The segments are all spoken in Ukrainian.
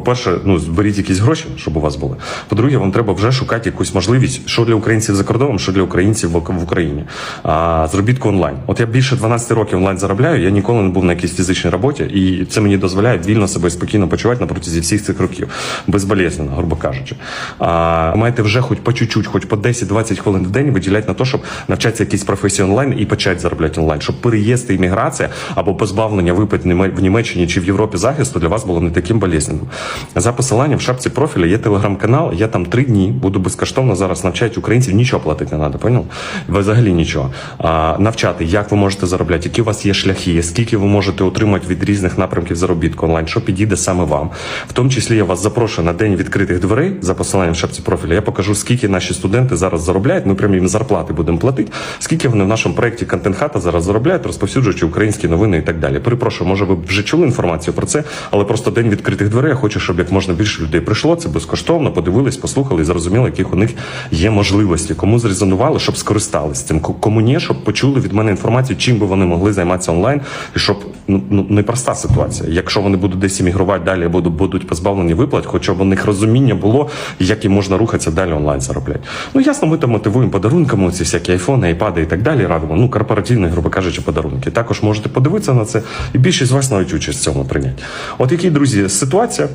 по-перше, ну зберіть якісь гроші, щоб у вас були. По-друге, вам треба вже шукати якусь можливість, що для українців за кордоном, що для українців в Україні. А, зробітку онлайн. От я більше 12 років онлайн заробляю. Я ніколи не був на якійсь фізичній роботі, і це мені дозволяє вільно себе спокійно почувати на протязі всіх цих років, безболезненно, грубо кажучи. А, маєте вже хоч по чуть-чуть, хоч по 10-20 хвилин в день виділяти на те, щоб навчатися якісь професії онлайн і почати заробляти онлайн, щоб переїзд і імміграція або позбавлення випит в Німеччині чи в Європі захисту для вас було не таким болезненним. За посиланням в шапці профіля є телеграм-канал. Я там три дні буду безкоштовно зараз навчати українців. Нічого платити не треба, поняв? Взагалі нічого. А, навчати, як ви можете заробляти, які у вас є шляхи, скільки ви можете отримати від різних напрямків заробітку онлайн, що підійде саме вам. В тому числі я вас запрошую на день відкритих дверей за посиланням в шапці профіля. Я покажу, скільки наші студенти зараз заробляють. Ми прямо їм зарплати будемо платити. Скільки вони в нашому проєкті контент хата зараз заробляють, розповсюджуючи українські новини і так далі. Перепрошую, може ви вже чули інформацію про це, але просто день відкритих дверей. Я хочу, щоб як можна більше людей прийшло. Це безкоштовно, подивились, послухали і зрозуміли, яких у них є можливості. Кому зрезонували, щоб скористались цим. Ко- Кому ні, щоб почули від мене інформацію, чим би вони могли займатися онлайн, і щоб ну, ну непроста ситуація. Якщо вони будуть десь іммігрувати далі, будуть- будуть позбавлені виплат, хоча б у них розуміння було, як їм можна рухатися далі онлайн заробляти. Ну ясно, ми там мотивуємо подарунками, ці всякі айфони, айпади і так далі. Радимо. Ну корпоративні, грубо кажучи, подарунки. Також можете подивитися на це, і більшість з вас навіть участь в цьому прийняти. От які друзі, ситуація.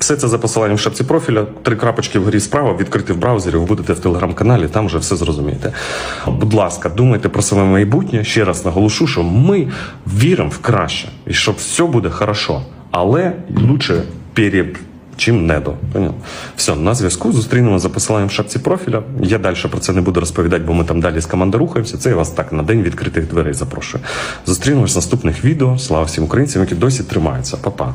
Все це за посиланням в шапці профіля. Три крапочки вгорі справа, відкрити в браузері, ви будете в телеграм-каналі, там вже все зрозумієте. Будь ласка, думайте про своє майбутнє. Ще раз наголошу, що ми віримо в краще і що все буде хорошо, але лучше перед чим недо. Поняв? Все, на зв'язку зустрінемо за посиланням в шапці профіля. Я далі про це не буду розповідати, бо ми там далі з командою рухаємося. Це я вас так на день відкритих дверей запрошую. Зустрінемось в наступних відео. Слава всім українцям, які досі тримаються. Па-па.